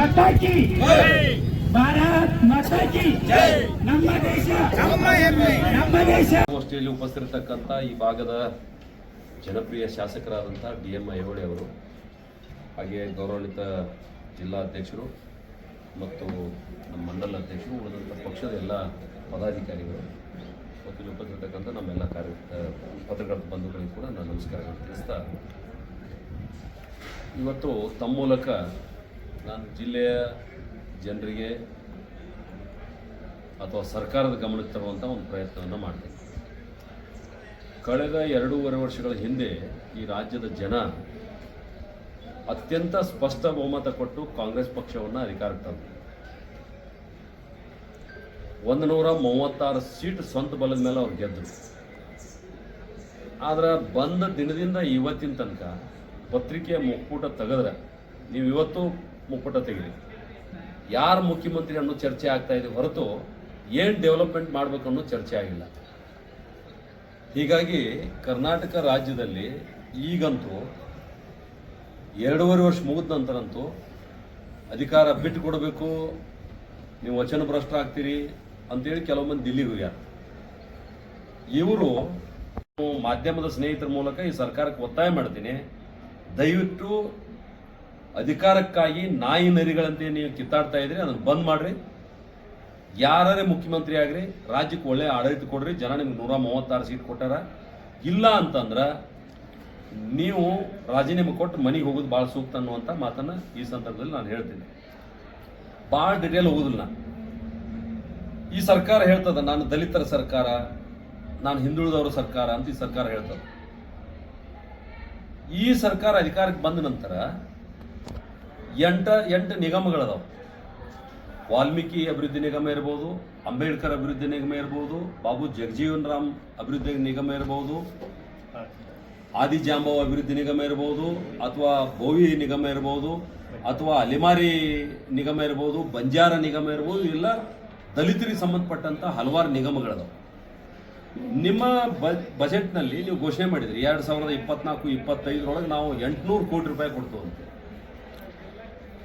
ಮಾತಾ ಕಿ ಭಾರತ್ ಮಾತಾ ಕಿ ನಮ್ಮ ದೇಶ. ನಮ್ಮ ದೇಶ. ಗೋಷ್ಠಿಯಲ್ಲಿ ಉಪಸ್ಥಿರತಕ್ಕಂಥ ಈ ಭಾಗದ ಜನಪ್ರಿಯ ಶಾಸಕರಾದಂಥ ಡಿ ಎಂ ಐಹೊಳೆ ಅವರು ಹಾಗೆ ಗೌರವಾನ್ವಿತ ಜಿಲ್ಲಾಧ್ಯಕ್ಷರು ಮತ್ತು ನಮ್ಮ ಮಂಡಲ ಅಧ್ಯಕ್ಷರು ಉಳಿದಂಥ ಪಕ್ಷದ ಎಲ್ಲ ಪದಾಧಿಕಾರಿಗಳು ಮತ್ತು ಇಲ್ಲಿ ಉಪಸ್ಥಿತಕ್ಕಂಥ ನಮ್ಮೆಲ್ಲ ಕಾರ್ಯ ಪತ್ರಕರ್ತ ಬಂಧುಗಳಿಗೆ ಕೂಡ ನಾನು ನಮಸ್ಕಾರಗಳನ್ನು ತಿಳಿಸ್ತಾ ಇವತ್ತು ತಮ್ಮ ಮೂಲಕ ನಾನು ಜಿಲ್ಲೆಯ ಜನರಿಗೆ ಅಥವಾ ಸರ್ಕಾರದ ಗಮನಕ್ಕೆ ತರುವಂಥ ಒಂದು ಪ್ರಯತ್ನವನ್ನು ಮಾಡ್ತೀನಿ ಕಳೆದ ಎರಡೂವರೆ ವರ್ಷಗಳ ಹಿಂದೆ ಈ ರಾಜ್ಯದ ಜನ ಅತ್ಯಂತ ಸ್ಪಷ್ಟ ಬಹುಮತ ಕೊಟ್ಟು ಕಾಂಗ್ರೆಸ್ ಪಕ್ಷವನ್ನು ಅಧಿಕಾರಕ್ಕೆ ತಂದರು. ಒಂದು ನೂರ ಮೂವತ್ತಾರು ಸೀಟ್ ಸ್ವಂತ ಬಲದ ಮೇಲೆ ಅವ್ರು ಗೆದ್ದರು ಆದ್ರೆ ಬಂದ ದಿನದಿಂದ ಇವತ್ತಿನ ತನಕ ಪತ್ರಿಕೆಯ ಮುಕ್ಕೂಟ ತೆಗೆದ್ರೆ, ನೀವು ಇವತ್ತು ಮುಕ್ಕುಟ ತೆಗೀರಿ ಯಾರು ಮುಖ್ಯಮಂತ್ರಿ ಅನ್ನೋ ಚರ್ಚೆ ಆಗ್ತಾ ಇದೆ ಹೊರತು ಏನು ಡೆವಲಪ್ಮೆಂಟ್ ಮಾಡಬೇಕು ಅನ್ನೋ ಚರ್ಚೆ ಆಗಿಲ್ಲ. ಹೀಗಾಗಿ ಕರ್ನಾಟಕ ರಾಜ್ಯದಲ್ಲಿ ಈಗಂತೂ ಎರಡೂವರೆ ವರ್ಷ ಮುಗಿದ ನಂತರಂತೂ ಅಧಿಕಾರ ಬಿಟ್ಟು ಕೊಡಬೇಕು, ನೀವು ವಚನ ಭ್ರಷ್ಟ ಆಗ್ತೀರಿ ಅಂತೇಳಿ ಕೆಲವು ಮಂದಿ ದಿಲ್ಲಿಗೆ ಹೋಗ್ಯಾರ. ಇವರು ಮಾಧ್ಯಮದ ಸ್ನೇಹಿತರ ಮೂಲಕ ಈ ಸರ್ಕಾರಕ್ಕೆ ಒತ್ತಾಯ ಮಾಡ್ತೀನಿ. ದಯವಿಟ್ಟು ಅಧಿಕಾರಕ್ಕಾಗಿ ನಾಯಿ ನರಿಗಳಂತೆ ನೀವು ಕಿತ್ತಾಡ್ತಾ ಇದ್ರಿ ಅದನ್ನು ಬಂದ್ ಮಾಡ್ರಿ. ಯಾರೇ ಮುಖ್ಯಮಂತ್ರಿ ಆಗ್ರಿ, ರಾಜ್ಯಕ್ಕೆ ಒಳ್ಳೆ ಆಡಳಿತ ಕೊಡ್ರಿ, ಜನ ನಿಮ್ಗೆ ನೂರ ಮೂವತ್ತಾರು ಸೀಟ್ ಕೊಟ್ಟಾರ. ಇಲ್ಲ ಅಂತಂದ್ರೆ ನೀವು ರಾಜೀನಾಮೆ ಕೊಟ್ಟು ಮನೆಗೆ ಹೋಗೋದು ಭಾಳ ಸೂಕ್ತ ಅನ್ನುವಂಥ ಮಾತನ್ನು ಈ ಸಂದರ್ಭದಲ್ಲಿ ನಾನು ಹೇಳ್ತೀನಿ. ಭಾಳ ಡಿಟೇಲ್ ಹೋಗೋದಿಲ್ಲ. ಈ ಸರ್ಕಾರ ಹೇಳ್ತದ, ನಾನು ದಲಿತರ ಸರ್ಕಾರ, ನಾನು ಹಿಂದುಳಿದವರ ಸರ್ಕಾರ ಅಂತ ಈ ಸರ್ಕಾರ ಹೇಳ್ತದೆ. ಈ ಸರ್ಕಾರ ಅಧಿಕಾರಕ್ಕೆ ಬಂದ ನಂತರ ಎಂಟ, ಎಂಟು ನಿಗಮಗಳದಾವೆ. ವಾಲ್ಮೀಕಿ ಅಭಿವೃದ್ಧಿ ನಿಗಮ ಇರ್ಬೋದು, ಅಂಬೇಡ್ಕರ್ ಅಭಿವೃದ್ಧಿ ನಿಗಮ ಇರ್ಬೋದು, ಬಾಬು ಜಗಜೀವನ್ ರಾಮ್ ಅಭಿವೃದ್ಧಿ ನಿಗಮ ಇರ್ಬೋದು, ಆದಿಜಾಂಬವ ಅಭಿವೃದ್ಧಿ ನಿಗಮ ಇರ್ಬೋದು, ಅಥವಾ ಬೋವಿ ನಿಗಮ ಇರ್ಬೋದು, ಅಥವಾ ಅಲಿಮಾರಿ ನಿಗಮ ಇರ್ಬೋದು, ಬಂಜಾರ ನಿಗಮ ಇರ್ಬೋದು, ಇಲ್ಲ ದಲಿತರಿಗೆ ಸಂಬಂಧಪಟ್ಟಂತ ಹಲವಾರು ನಿಗಮಗಳದಾವೆ. ನಿಮ್ಮ ಬಜೆಟ್ನಲ್ಲಿ ನೀವು ಘೋಷಣೆ ಮಾಡಿದ್ರಿ, ಎರಡು ಸಾವಿರದ ಇಪ್ಪತ್ನಾಲ್ಕು, ಇಪ್ಪತ್ತೈದರೊಳಗೆ ನಾವು ಎಂಟುನೂರು ಕೋಟಿ ರೂಪಾಯಿ ಕೊಡ್ತು ಅಂತ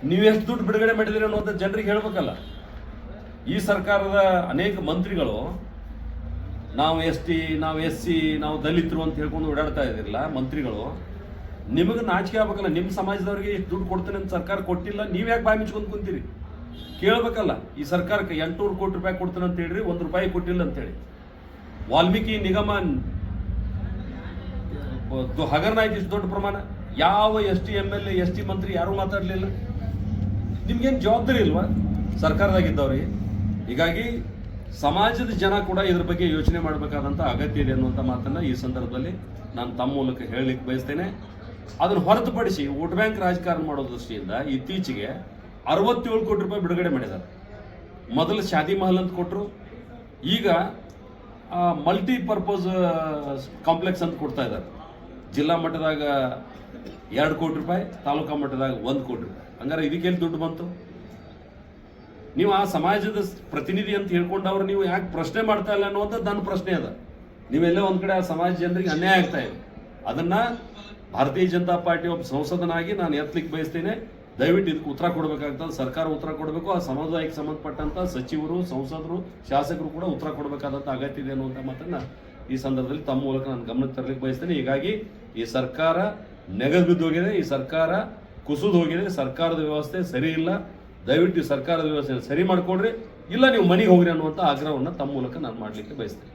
ನೀವು ಎಷ್ಟು ದುಡ್ಡು ಬಿಡುಗಡೆ ಮಾಡಿದಿರಿ ಅನ್ನೋದು ಜನರಿಗೆ ಹೇಳಬೇಕಲ್ಲ. ಈ ಸರ್ಕಾರದ ಅನೇಕ ಮಂತ್ರಿಗಳು ನಾವು ಎಸ್ ಟಿ, ನಾವು ಎಸ್ ಸಿ, ನಾವು ದಲಿತರು ಅಂತ ಹೇಳ್ಕೊಂಡು ಓಡಾಡ್ತಾ ಇದಿರಲ್ಲ ಮಂತ್ರಿಗಳು, ನಿಮಗೆ ನಾಚಿಕೆ ಆಗ್ಬೇಕಲ್ಲ ನಿಮ್ಮ ಸಮಾಜದವ್ರಿಗೆ ಎಷ್ಟು ದುಡ್ಡು ಕೊಡ್ತೀನಿ ಅಂತ ಸರ್ಕಾರ ಕೊಟ್ಟಿಲ್ಲ, ನೀವು ಯಾಕೆ ಬಾಯಿ ಮುಚ್ಕೊಂಡು ಕುಂತೀರಿ? ಕೇಳಬೇಕಲ್ಲ, ಈ ಸರ್ಕಾರಕ್ಕೆ ಎಂಟುನೂರು ಕೋಟಿ ರೂಪಾಯಿ ಕೊಡ್ತೇನೆ ಅಂತ ಹೇಳ್ರಿ, ಒಂದು ರೂಪಾಯಿ ಕೊಟ್ಟಿಲ್ಲ ಅಂತೇಳಿ ವಾಲ್ಮೀಕಿ ನಿಗಮ ಹಗರಣ ಇಷ್ಟು ದೊಡ್ಡ ಪ್ರಮಾಣ. ಯಾವ S T M L A, S T ಮಂತ್ರಿ ಯಾರೂ ಮಾತಾಡಲಿಲ್ಲ. ನಿಮ್ಗೇನು ಜವಾಬ್ದಾರಿ ಇಲ್ವಾ? ಸರ್ಕಾರದಾಗಿದ್ದವ್ರಿಗೆ. ಹೀಗಾಗಿ ಸಮಾಜದ ಜನ ಕೂಡ ಇದ್ರ ಬಗ್ಗೆ ಯೋಚನೆ ಮಾಡಬೇಕಾದಂಥ ಅಗತ್ಯ ಇದೆ ಅನ್ನುವಂಥ ಮಾತನ್ನ ಈ ಸಂದರ್ಭದಲ್ಲಿ ನಾನು ತಮ್ಮ ಮೂಲಕ ಹೇಳಲಿಕ್ಕೆ ಬಯಸ್ತೇನೆ. ಅದನ್ನು ಹೊರತುಪಡಿಸಿ ವೋಟ್ ಬ್ಯಾಂಕ್ ರಾಜಕಾರಣ ಮಾಡೋ ದೃಷ್ಟಿಯಿಂದ ಇತ್ತೀಚೆಗೆ ಅರವತ್ತೇಳು ಕೋಟಿ ರೂಪಾಯಿ ಬಿಡುಗಡೆ ಮಾಡಿದ್ದಾರೆ. ಮೊದಲು ಶಾದಿ ಮಹಲ್ ಅಂತ ಕೊಟ್ಟರು ಈಗ ಮಲ್ಟಿಪರ್ಪಸ್ ಕಾಂಪ್ಲೆಕ್ಸ್ ಅಂತ ಕೊಡ್ತಾ ಇದ್ದಾರೆ. ಜಿಲ್ಲಾ ಮಟ್ಟದಾಗ ಎರಡು ಕೋಟಿ ರೂಪಾಯಿ, ತಾಲೂಕಾ ಮಟ್ಟದಾಗ ಒಂದು ಕೋಟಿ ರೂಪಾಯಿ. ಹಂಗಾರೆ ಇದಕ್ಕೆಲ್ಲಿ ದುಡ್ಡು ಬಂತು? ನೀವು ಆ ಸಮಾಜದ ಪ್ರತಿನಿಧಿ ಅಂತ ಹೇಳ್ಕೊಂಡವ್ರು ನೀವು ಯಾಕೆ ಪ್ರಶ್ನೆ ಮಾಡ್ತಾ ಇಲ್ಲ ಅನ್ನುವಂಥದ್ದು ನನ್ನ ಪ್ರಶ್ನೆ ಅದ. ನೀವೆಲ್ಲೋ ಒಂದ್ ಕಡೆ ಆ ಸಮಾಜ ಜನರಿಗೆ ಅನ್ಯಾಯ ಆಗ್ತಾ ಇದೆ. ಅದನ್ನ ಭಾರತೀಯ ಜನತಾ ಪಾರ್ಟಿ ಒಬ್ಬ ಸಂಸದನಾಗಿ ನಾನು ಎತ್ತಲಿಕ್ಕೆ ಬಯಸ್ತೇನೆ. ದಯವಿಟ್ಟು ಇದಕ್ಕೆ ಉತ್ತರ ಕೊಡಬೇಕಾಗ್ತದೆ. ಸರ್ಕಾರ ಉತ್ತರ ಕೊಡಬೇಕು. ಆ ಸಮುದಾಯಕ್ಕೆ ಸಂಬಂಧಪಟ್ಟಂತ ಸಚಿವರು, ಸಂಸದರು, ಶಾಸಕರು ಕೂಡ ಉತ್ತರ ಕೊಡಬೇಕಾದಂಥ ಅಗತ್ಯ ಇದೆ ಅನ್ನುವಂಥ ಮಾತನ್ನ ಈ ಸಂದರ್ಭದಲ್ಲಿ ತಮ್ಮ ಮೂಲಕ ನಾನು ಗಮನಕ್ಕೆ ತರಲಿಕ್ಕೆ ಬಯಸ್ತೇನೆ. ಹೀಗಾಗಿ ಈ ಸರ್ಕಾರ ನೆಗೆದು ಬಿದ್ದು ಹೋಗಿದೆ, ಈ ಸರ್ಕಾರ ಕುಸಿದು ಹೋಗಿದೆ, ಸರ್ಕಾರದ ವ್ಯವಸ್ಥೆ ಸರಿ ಇಲ್ಲ. ದಯವಿಟ್ಟು ಸರ್ಕಾರದ ವ್ಯವಸ್ಥೆ ಸರಿ ಮಾಡಿಕೊಡ್ರಿ. ಇಲ್ಲ, ನೀವು ಮನೆಗೆ ಹೋಗ್ರಿ ಅನ್ನುವಂಥ ಆಗ್ರಹವನ್ನು ತಮ್ಮ ಮೂಲಕ ನಾನು ಮಾಡಲಿಕ್ಕೆ ಬಯಸ್ತೇನೆ.